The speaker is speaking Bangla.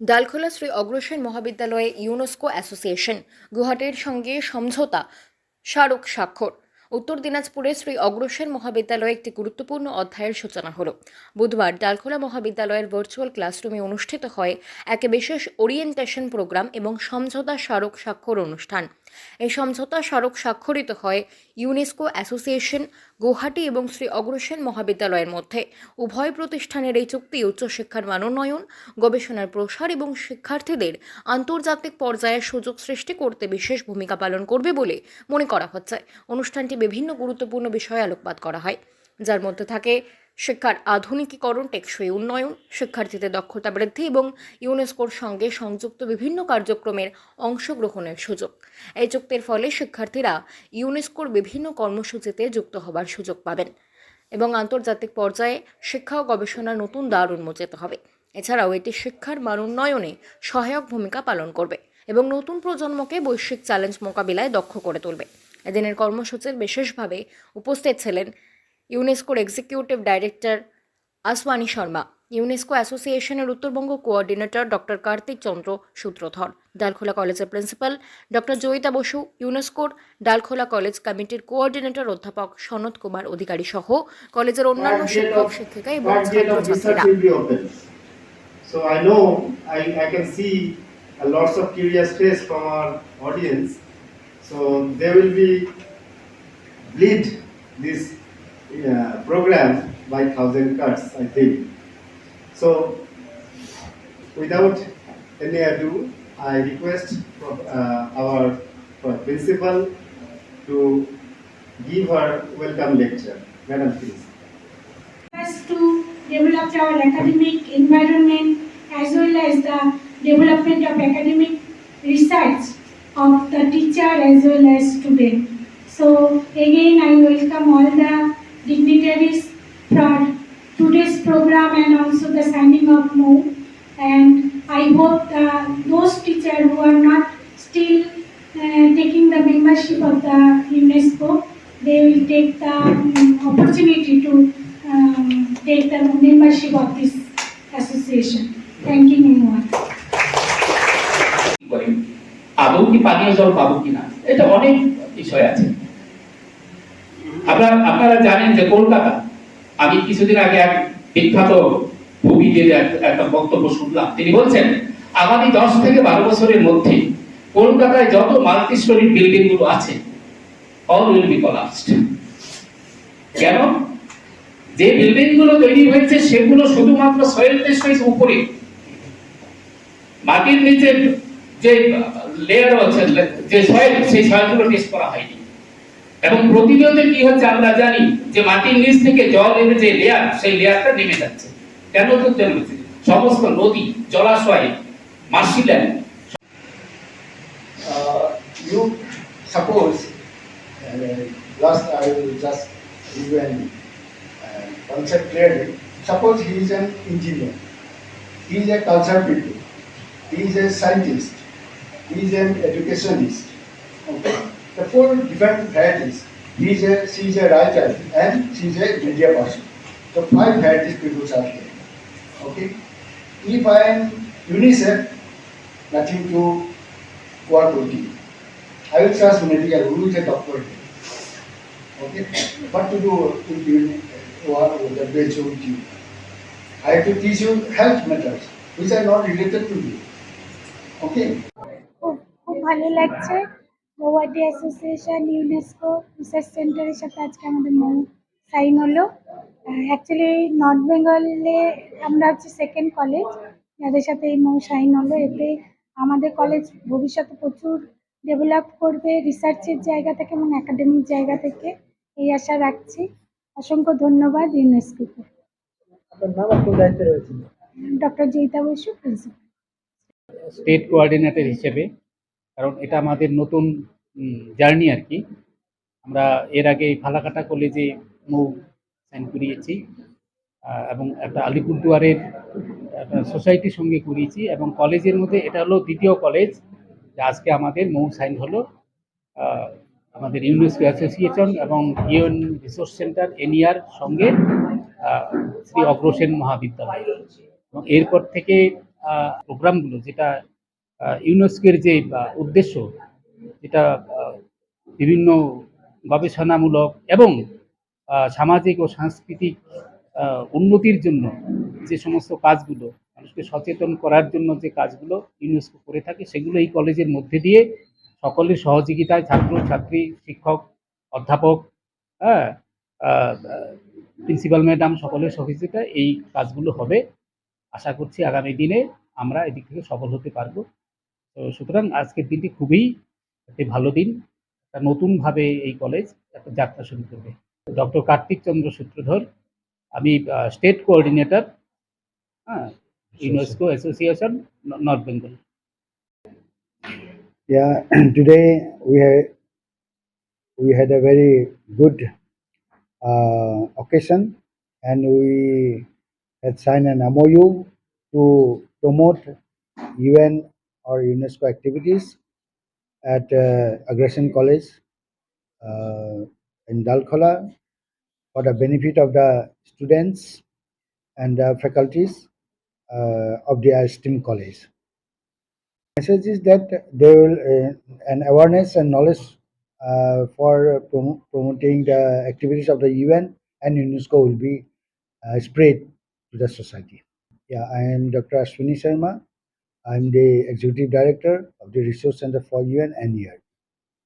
ডালখোলা শ্রী অগ্রসেন মহাবিদ্যালয়ে ইউনেস্কো অ্যাসোসিয়েশন গুয়াহাটির সঙ্গে সমঝোতা, স্মারক স্বাক্ষর। উত্তর দিনাজপুরে শ্রী অগ্রসেন মহাবিদ্যালয়ে একটি গুরুত্বপূর্ণ অধ্যায়ের সূচনা হল। বুধবার ডালখোলা মহাবিদ্যালয়ের ভার্চুয়াল ক্লাসরুমে অনুষ্ঠিত হয় এক বিশেষ ওরিয়েন্টেশন প্রোগ্রাম এবং সমঝোতা স্মারক স্বাক্ষর অনুষ্ঠান। এই সমঝোতা স্মারক স্বাক্ষরিত হয় ইউনেস্কো অ্যাসোসিয়েশন গুয়াহাটি এবং শ্রী অগ্রসেন মহাবিদ্যালয়ের মধ্যে উভয় প্রতিষ্ঠানের এই চুক্তি উচ্চশিক্ষার মানোন্নয়ন গবেষণার প্রসার এবং শিক্ষার্থীদের আন্তর্জাতিক পর্যায়ে সুযোগ সৃষ্টি করতে বিশেষ ভূমিকা পালন করবে বলে মনে করা হচ্ছে। অনুষ্ঠানটি বিভিন্ন গুরুত্বপূর্ণ বিষয়ে আলোকপাত করা হয়। যার মধ্যে থাকে শিক্ষার আধুনিকীকরণ, টেকসই উন্নয়ন, শিক্ষার্থীদের দক্ষতা বৃদ্ধি এবং ইউনেস্কোর সঙ্গে সংযুক্ত বিভিন্ন কার্যক্রমের অংশগ্রহণের সুযোগ। এই চুক্তির ফলে শিক্ষার্থীরা ইউনেস্কোর বিভিন্ন কর্মসূচিতে যুক্ত হবার সুযোগ পাবেন এবং আন্তর্জাতিক পর্যায়ে শিক্ষা ও গবেষণার নতুন দ্বার উন্মোচিত হবে। এছাড়াও এটি শিক্ষার মান উন্নয়নে সহায়ক ভূমিকা পালন করবে এবং নতুন প্রজন্মকে বৈশ্বিক চ্যালেঞ্জ মোকাবিলায় দক্ষ করে তুলবে। এদিনের কর্মসূচির বিশেষভাবে উপস্থিত ছিলেন ইউনেস্কোর executive director Ashwani Sharma UNESCO অ্যাসোসিয়েশনের উত্তরবঙ্গ কোঅর্ডিনেটর ডক্টর কার্তিক চন্দ্র সূত্রধর ডালখোলা কলেজের প্রিন্সিপাল ডক্টর জয়িতা বসু ইউনেস্কোর ডালখোলা কলেজ কমিটির কোঅর্ডিনেটর অধ্যাপক সনৎ কুমার অধিকারী সহ কলেজের অন্যান্য শিক্ষক শিক্ষিকা এবং ছাত্রছাত্রীরা. So I know, I, I can see a lots of curious face from our audience. So they will be this uh, program by thousand cards, I think. So without any ado, I request uh, our uh, principal to give her welcome lecture. Madam, please. us to develop our academic environment as well as the development of academic research of the teacher as well as student. So again, I welcome all the dignitaries for today's program and also the signing of MOU. And I hope the, those teachers who are not still uh, taking the membership of the UNESCO, they will take the um, opportunity to um, take the membership of this association. Thanking anyone. করি আদৌ কি পানীয় জল পাবো কিনা এটা অনেক বিষয় আছে আপনারা আপনারা জানেন যে কলকাতা, আমি কিছুদিন আগে এক বিখ্যাত ভূমিদের এক- একটা বক্তব্য শুনলাম। তিনি বলছেন, আগামী দশ থেকে বারো বছরের মধ্যে কলকাতায় যত মাল্টি স্টোরি বিল্ডিংগুলো আছে অল উইল বি কলাপসড কেন? যে বিল্ডিংগুলো তৈরি হয়েছে, সেগুলো শুধুমাত্র সয়েল টেস্ট উপরে। মাটির নিচে যে লেয়ার আছে, যে সয়েল সেই সয়েলগুলো টেস্ট করা হয়নি। এবং প্রতিনিয়ত কি হচ্ছে আমরা জানি যে মাটির নিচ থেকে জল এনে যে লেয়ার সেই লেয়ারটা নেমে যাচ্ছে। কেন উত্তর সমস্ত নদী, জলাশয়ে মাসিলেন you suppose last I will just give an concept clear suppose he is the four different varieties. He is a, she is a writer and she is a media person. So five varieties people are there. Okay, if I am UNICEF, nothing to work with you. I will trust medical who is a doctor. here. Okay, what to do with you, what with the WHO with you. I have to teach you health matters which are not related to you. Okay. খুব খুব ভালো লাগছে Guwahati association UNESCO research সেন্টারের সাথে আজকে আমাদের মৌ সাইন হলো। অ্যাকচুয়ালি নর্থ বেঙ্গলে আমরা হচ্ছে সেকেন্ড কলেজ যাদের সাথে এই মৌ সাইন হলো। এতে আমাদের কলেজ ভবিষ্যতে প্রচুর ডেভেলপ করবে। রিসার্চের জায়গা থেকে এবং একাডেমিক জায়গা থেকে এই আশা রাখছি। অসংখ্য ধন্যবাদ ইউনেস্কোকে। Doctor Joyita Basu principal state coordinator হিসেবে। কারণ এটা আমাদের নতুন জার্নি আর কি। আমরা এর আগে ফালাকাটা কলেজে মৌ সাইন করিয়েছি এবং একটা আলিপুরদুয়ারের একটা সোসাইটির সঙ্গে করিয়েছি, এবং কলেজের মধ্যে এটা হলো দ্বিতীয় কলেজ, যে আজকে আমাদের মৌ সাইন হলো। আমাদের ইউনেস্কো অ্যাসোসিয়েশন এবং ইউএন রিসোর্স সেন্টার এনিয়ার সঙ্গে শ্রী অগ্রসেন মহাবিদ্যালয়। এবং এরপর থেকে প্রোগ্রামগুলো, যেটা ইউনেস্কোর যে উদ্দেশ্য, এটা বিভিন্ন গবেষণামূলক এবং সামাজিক ও সাংস্কৃতিক উন্নতির জন্য যে সমস্ত কাজগুলো, মানুষকে সচেতন করার জন্য যে কাজগুলো ইউনেস্কো করে থাকে, সেগুলো এই কলেজের মধ্যে দিয়ে সকলের সহযোগিতায় ছাত্র, ছাত্রী, শিক্ষক, অধ্যাপক হ্যাঁ প্রিন্সিপাল ম্যাডাম সকলের সহযোগিতায় এই কাজগুলো হবে। আশা করছি আগামী দিনে আমরা এদিক থেকে সফল হতে পারব। তো সুতরাং আজকের দিনটি খুবই একটি ভালো দিন। একটা নতুনভাবে এই কলেজ একটা যাত্রা শুরু করবে। ডক্টর কার্তিক চন্দ্র সূত্রধর আমি স্টেট কোঅর্ডিনেটর হ্যাঁ UNESCO association north Bengal. Yeah, today we had we had a very good uh, occasion, and we had signed an MOU to promote UN or UNESCO activities at uh, Aggression College uh, in Dalkola for the benefit of the students and the faculties uh, of the STEM college The message is that they will uh, an awareness and knowledge uh, for prom- promoting the activities of the UN and UNESCO will be uh, spread to the society. Yeah, I am Dr. Ashwini Sharma. I'm the executive director of the Resource Center for UN and ER.